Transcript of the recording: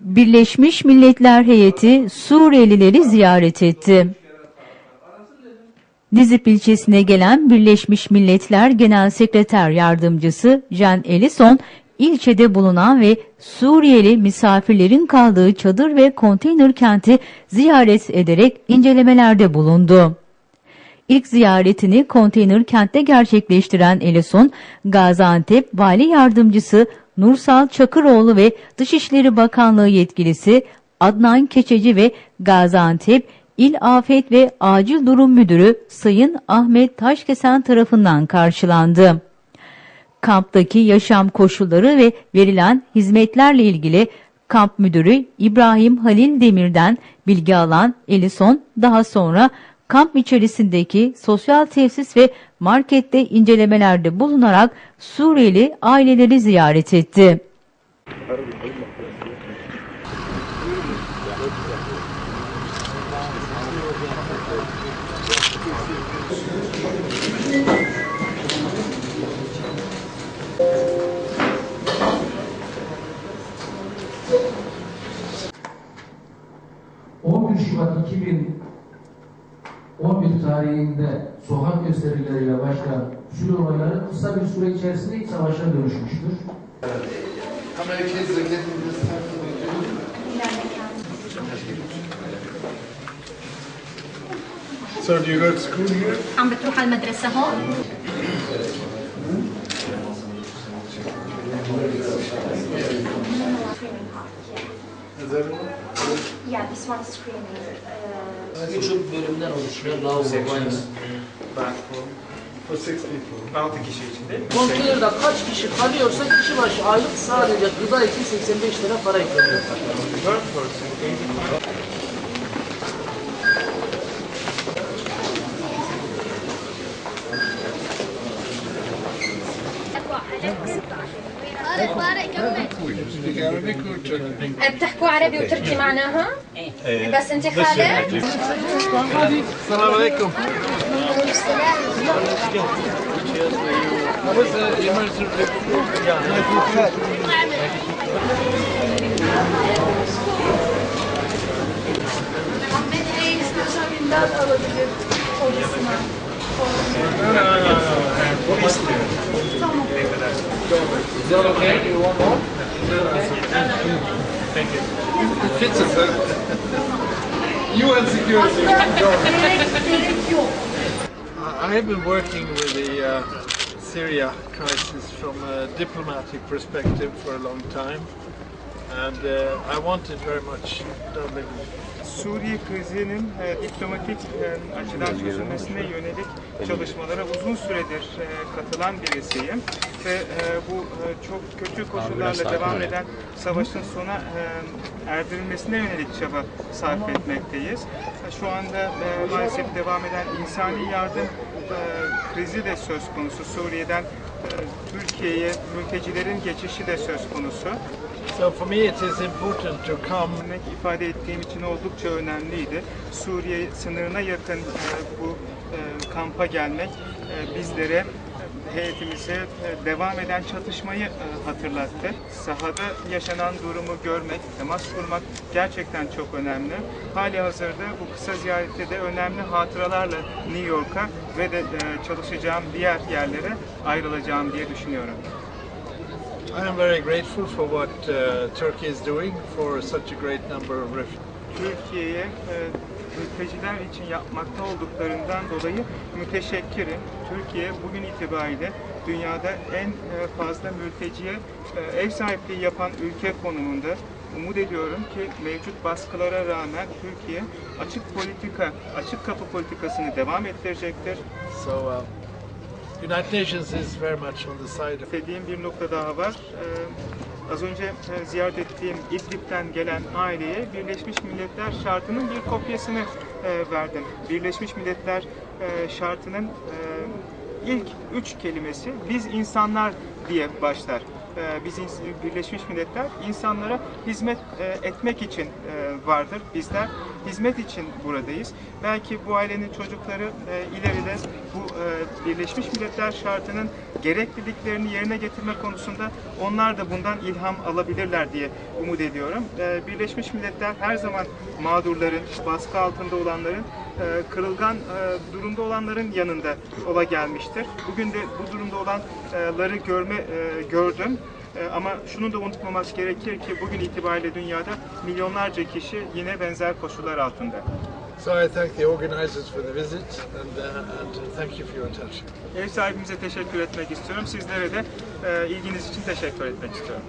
Birleşmiş Milletler heyeti Suriyelileri ziyaret etti. Dizip ilçesine gelen Birleşmiş Milletler Genel Sekreter Yardımcısı Jen Ellison, ilçede bulunan ve Suriyeli misafirlerin kaldığı çadır ve konteyner kenti ziyaret ederek incelemelerde bulundu. İlk ziyaretini konteyner kentte gerçekleştiren Ellison, Gaziantep Vali Yardımcısı Nursal Çakıroğlu ve Dışişleri Bakanlığı yetkilisi Adnan Keçeci ve Gaziantep İl Afet ve Acil Durum Müdürü Sayın Ahmet Taşkesen tarafından karşılandı. Kamptaki yaşam koşulları ve verilen hizmetlerle ilgili kamp müdürü İbrahim Halil Demir'den bilgi alan Elison daha sonra kamp içerisindeki sosyal tesis ve markette incelemelerde bulunarak Suriyeli aileleri ziyaret etti. 2011 tarihinde sokak gösterileriyle başlayan Suriye olayları kısa bir süre içerisinde iç savaşa dönüşmüştür. How many kids are getting this type of So do you go to school here? عم بتروح على المدرسة هون؟ Yeah, this one's screaming. Uh, Küçük bölümden oluşuyor. Lavabo, banyo. Bathroom. For six people. 6 kişi için değil mi? Konteynerde kaç kişi kalıyorsa kişi başı aylık sadece gıda için 85 lira para ekleniyor. Per person, 85. بتحكوا عربي وتركي معناها؟ إيه. بس أنت خالد؟ يعني السلام عليكم Is that okay? Do you want more? Thank you. Fits us, huh? UN security. I have been working with the uh, Syria crisis from a diplomatic perspective for a long time, and uh, I wanted very much Suriye krizinin e, diplomatik e, açıdan çözülmesine yönelik çalışmalara uzun süredir e, katılan birisiyim ve e, bu e, çok kötü koşullarla devam eden savaşın sona e, erdirilmesine yönelik çaba sarf etmekteyiz. E, Şu anda e, maalesef devam eden insani yardım e, krizi de söz konusu. Suriye'den e, Türkiye'ye mültecilerin geçişi de söz konusu. So for me, it is important to come ifade ettiğim için oldukça önemliydi. Suriye sınırına yakın e, bu e, kampa gelmek e, bizlere heyetimize devam eden çatışmayı hatırlattı. Sahada yaşanan durumu görmek, temas kurmak gerçekten çok önemli. Hali hazırda bu kısa ziyarette de önemli hatıralarla New York'a ve de çalışacağım diğer yerlere ayrılacağım diye düşünüyorum. I am very grateful for what uh, Turkey is doing for such a great number of refugees. Türkiye'ye e, mülteciler için yapmakta olduklarından dolayı müteşekkirim. Türkiye bugün itibariyle dünyada en e, fazla mülteciye e, ev sahipliği yapan ülke konumunda. Umut ediyorum ki mevcut baskılara rağmen Türkiye açık politika, açık kapı politikasını devam ettirecektir. So uh, United Nations is very much on the side of Dediğim bir nokta daha var. Ee, az önce e, ziyaret ettiğim İdlib'den gelen aileye Birleşmiş Milletler şartının bir kopyasını e, verdim. Birleşmiş Milletler e, şartının ilk üç kelimesi biz insanlar diye başlar. E, biz Birleşmiş Milletler insanlara hizmet e, etmek için e, vardır. Bizler hizmet için buradayız. Belki bu ailenin çocukları ileride bu Birleşmiş Milletler şartının gerekliliklerini yerine getirme konusunda onlar da bundan ilham alabilirler diye umut ediyorum. Birleşmiş Milletler her zaman mağdurların, baskı altında olanların, kırılgan e, durumda olanların yanında ola gelmiştir. Bugün de bu durumda olanları görme e, gördüm. E, Ama şunu da unutmamak gerekir ki bugün itibariyle dünyada milyonlarca kişi yine benzer koşullar altında. So I thank the organizers for the visit and, uh, and thank you for your attention. Ev sahibimize teşekkür etmek istiyorum. Sizlere de e, ilginiz için teşekkür etmek istiyorum.